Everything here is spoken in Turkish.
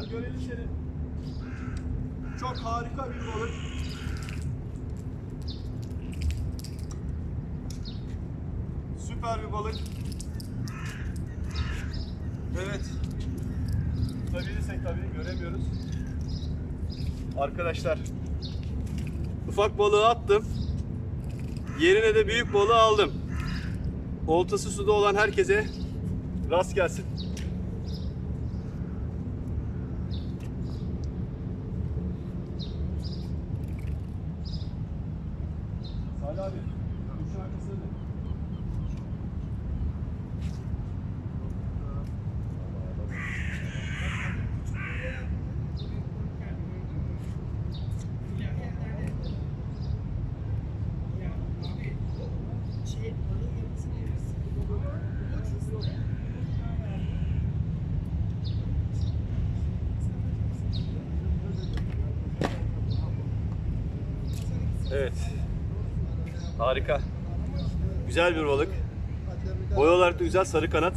Gel görelim seni. Çok harika bir balık. Süper bir balık. Evet. Tutabilirsek tabii göremiyoruz. Arkadaşlar ufak balığı attım. Yerine de büyük balığı aldım. Oltası suda olan herkese rast gelsin. Salih abi, kuşun arkasına dön. Evet. Harika. Güzel bir balık. Boy olarak da güzel sarı kanat.